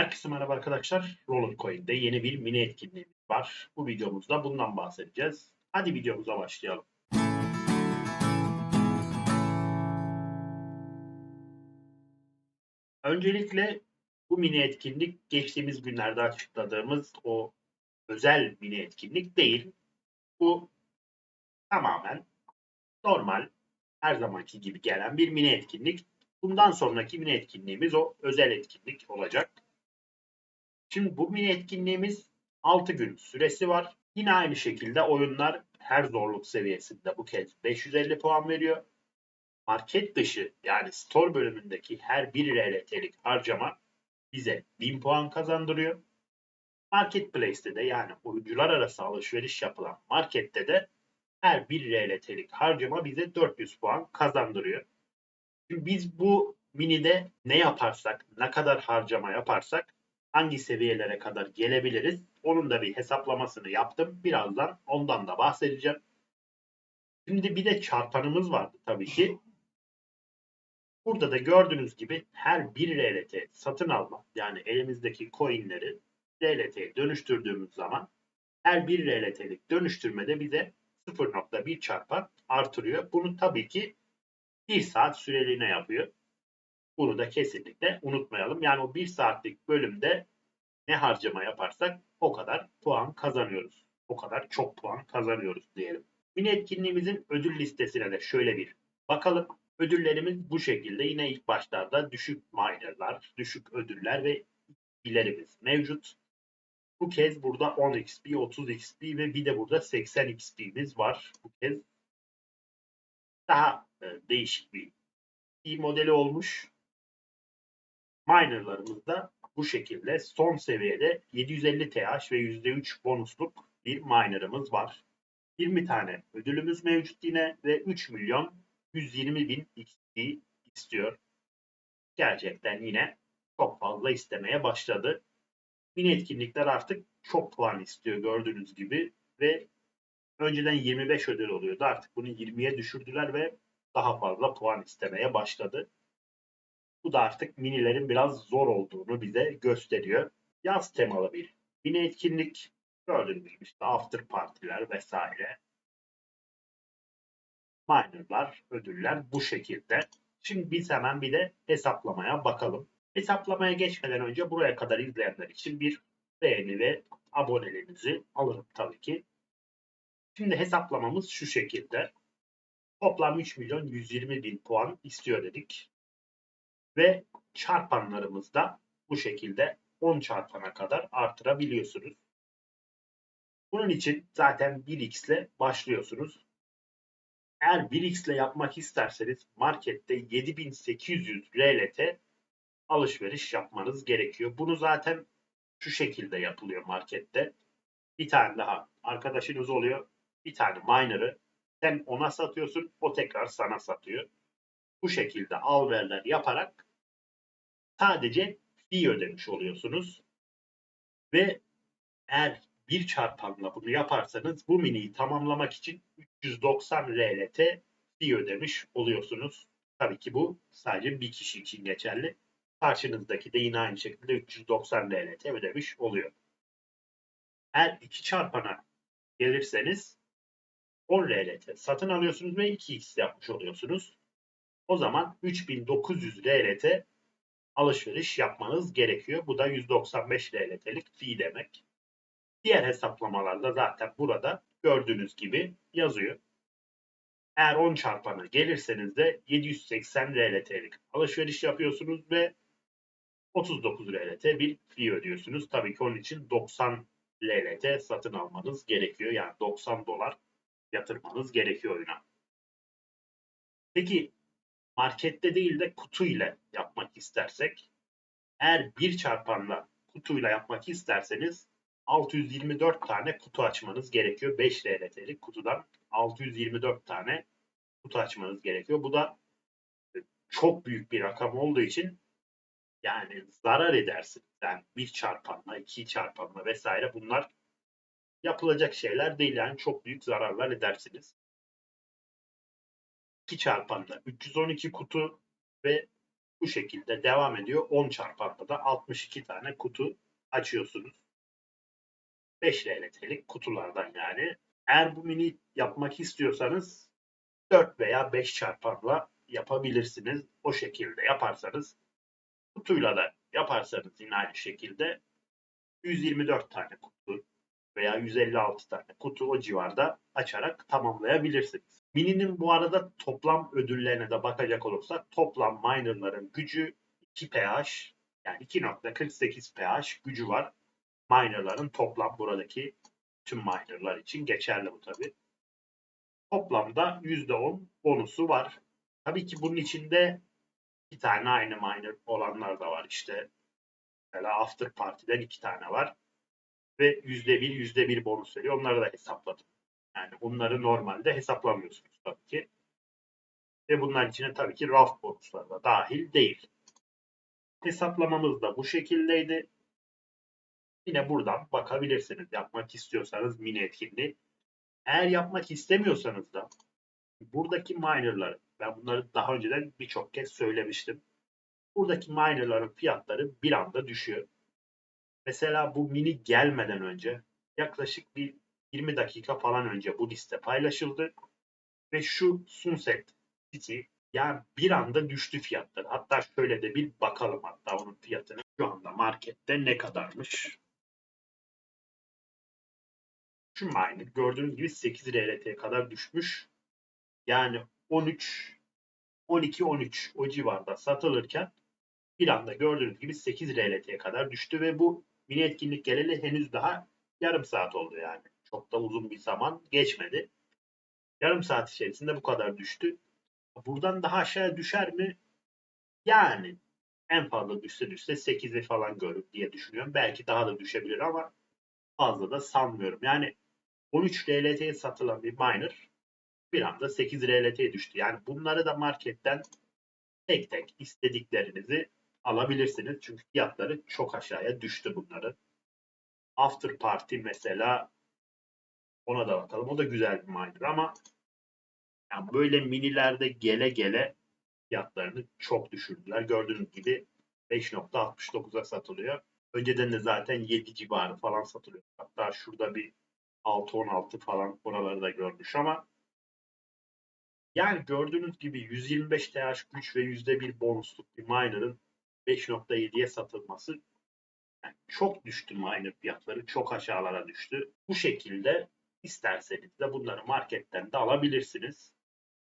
Herkese merhaba arkadaşlar. Rollercoin'de yeni bir mini etkinliğimiz var. Bu videomuzda bundan bahsedeceğiz. Hadi videomuza başlayalım. Öncelikle bu mini etkinlik geçtiğimiz günlerde açıkladığımız o özel mini etkinlik değil. Bu tamamen normal her zamanki gibi gelen bir mini etkinlik. Bundan sonraki mini etkinliğimiz o özel etkinlik olacak. Şimdi bu mini etkinliğimiz 6 gün süresi var. Yine aynı şekilde oyunlar her zorluk seviyesinde bu kez 550 puan veriyor. Market dışı yani store bölümündeki her 1 RLT'lik harcama bize 1000 puan kazandırıyor. Marketplace'te de yani oyuncular arası alışveriş yapılan markette de her 1 RLT'lik harcama bize 400 puan kazandırıyor. Şimdi biz bu minide ne yaparsak, ne kadar harcama yaparsak hangi seviyelere kadar gelebiliriz? Onun da bir hesaplamasını yaptım. Birazdan ondan da bahsedeceğim. Şimdi bir de çarpanımız vardı tabii ki. Burada da gördüğünüz gibi her bir RLT satın alma yani elimizdeki coinleri RLT'ye dönüştürdüğümüz zaman her bir RLT'lik dönüştürmede bize 0.1 çarpan artırıyor. Bunu tabii ki 1 saat süreliğine yapıyor. Bunu da kesinlikle unutmayalım. Yani o 1 saatlik bölümde ne harcama yaparsak o kadar puan kazanıyoruz. O kadar çok puan kazanıyoruz diyelim. Mini etkinliğimizin ödül listesine de şöyle bir bakalım. Ödüllerimiz bu şekilde. Yine ilk başlarda düşük minerlar, düşük ödüller ve ilerimiz mevcut. Bu kez burada 10 XP, 30 XP ve bir de burada 80 XP'miz var. Bu kez daha e, değişik bir iyi modeli olmuş. Minerlarımız da bu şekilde son seviyede 750 TH ve %3 bonusluk bir miner'ımız var. 20 tane ödülümüz mevcut yine ve 3 milyon 120 bin XP istiyor. Gerçekten yine çok fazla istemeye başladı. Mini etkinlikler artık çok puan istiyor gördüğünüz gibi ve önceden 25 ödül oluyordu. Artık bunu 20'ye düşürdüler ve daha fazla puan istemeye başladı. Bu da artık minilerin biraz zor olduğunu bize gösteriyor. Yaz temalı bir mini etkinlik. Gördüğünüz gibi işte after partiler vesaire. Miner'lar, ödüller bu şekilde. Şimdi biz hemen bir de hesaplamaya bakalım. Hesaplamaya geçmeden önce buraya kadar izleyenler için bir beğeni ve abonelerinizi alırım tabii ki. Şimdi hesaplamamız şu şekilde. Toplam 3 milyon 120 bin puan istiyor dedik. Ve çarpanlarımız da bu şekilde 10 çarpana kadar artırabiliyorsunuz. Bunun için zaten 1x ile başlıyorsunuz. Eğer 1x ile yapmak isterseniz markette 7800 RLT alışveriş yapmanız gerekiyor. Bunu zaten şu şekilde yapılıyor markette. Bir tane daha arkadaşınız oluyor. Bir tane miner'ı sen ona satıyorsun, o tekrar sana satıyor. Bu şekilde al verler yaparak sadece fee ödemiş oluyorsunuz. Ve eğer bir çarpanla bunu yaparsanız bu miniyi tamamlamak için 390 RLT fee ödemiş oluyorsunuz. Tabii ki bu sadece bir kişi için geçerli. Karşınızdaki de yine aynı şekilde 390 RLT ödemiş oluyor. Eğer iki çarpana gelirseniz 10 RLT satın alıyorsunuz ve 2x yapmış oluyorsunuz. O zaman 3900 RLT alışveriş yapmanız gerekiyor. Bu da 195 RLT'lik fee demek. Diğer hesaplamalarda zaten burada gördüğünüz gibi yazıyor. Eğer 10 çarpana gelirseniz de 780 RLT'lik alışveriş yapıyorsunuz ve 39 RLT bir fee ödüyorsunuz. Tabii ki onun için 90 RLT satın almanız gerekiyor. Yani 90 dolar yatırmanız gerekiyor oyuna. Peki markette değil de kutuyla yapmak istersek eğer bir çarpanla kutuyla yapmak isterseniz 624 tane kutu açmanız gerekiyor. 5 RLT'lik kutudan 624 tane kutu açmanız gerekiyor. Bu da çok büyük bir rakam olduğu için yani zarar edersiniz. Yani bir çarpanla, iki çarpanla vesaire bunlar yapılacak şeyler değil. Yani çok büyük zararlar edersiniz. 2 çarpanla 312 kutu ve bu şekilde devam ediyor. 10 çarpanda da 62 tane kutu açıyorsunuz. 5 LLT'lik kutulardan yani. Eğer bu mini yapmak istiyorsanız 4 veya 5 çarpanla yapabilirsiniz. O şekilde yaparsanız kutuyla da yaparsanız yine aynı şekilde 124 tane kutu veya 156 tane kutu o civarda açarak tamamlayabilirsiniz. Mini'nin bu arada toplam ödüllerine de bakacak olursak toplam minerların gücü 2 pH yani 2.48 pH gücü var. Minerların toplam buradaki tüm minerlar için geçerli bu tabi. Toplamda %10 bonusu var. Tabii ki bunun içinde iki tane aynı miner olanlar da var işte. Mesela After Party'den iki tane var. Ve %1, %1 bonus veriyor. Onları da hesapladım. Yani bunları normalde hesaplamıyorsunuz tabii ki. Ve bunlar içine tabii ki RAF bonusları da dahil değil. Hesaplamamız da bu şekildeydi. Yine buradan bakabilirsiniz. Yapmak istiyorsanız mini etkinliği. Eğer yapmak istemiyorsanız da buradaki minerları ben bunları daha önceden birçok kez söylemiştim. Buradaki minerların fiyatları bir anda düşüyor. Mesela bu mini gelmeden önce yaklaşık bir 20 dakika falan önce bu liste paylaşıldı. Ve şu Sunset City yani bir anda düştü fiyatları. Hatta şöyle de bir bakalım hatta onun fiyatını şu anda markette ne kadarmış. Şu miner gördüğünüz gibi 8 RLT'ye kadar düşmüş. Yani 13 12 13 o civarda satılırken bir anda gördüğünüz gibi 8 RLT'ye kadar düştü ve bu mini etkinlik geleli henüz daha yarım saat oldu yani. Çok da uzun bir zaman geçmedi. Yarım saat içerisinde bu kadar düştü. Buradan daha aşağı düşer mi? Yani en fazla düşse düşse 8'i falan görür diye düşünüyorum. Belki daha da düşebilir ama fazla da sanmıyorum. Yani 13 RLT'ye satılan bir miner bir anda 8 RLT'ye düştü. Yani bunları da marketten tek tek istediklerinizi alabilirsiniz. Çünkü fiyatları çok aşağıya düştü bunların. After Party mesela ona da bakalım. O da güzel bir miner ama yani böyle minilerde gele gele fiyatlarını çok düşürdüler. Gördüğünüz gibi 5.69'a satılıyor. Önceden de zaten 7 civarı falan satılıyor. Hatta şurada bir 6-16 falan oraları da görmüş ama yani gördüğünüz gibi 125 TH güç ve %1 bonusluk bir miner'ın 5.7'ye satılması yani çok düştü miner fiyatları. Çok aşağılara düştü. Bu şekilde isterseniz de bunları marketten de alabilirsiniz.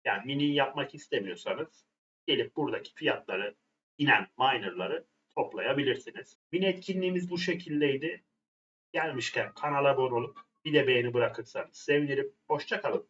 Yani mini yapmak istemiyorsanız gelip buradaki fiyatları inen minerları toplayabilirsiniz. Mini etkinliğimiz bu şekildeydi. Gelmişken kanala abone olup bir de beğeni bırakırsanız sevinirim. Hoşçakalın.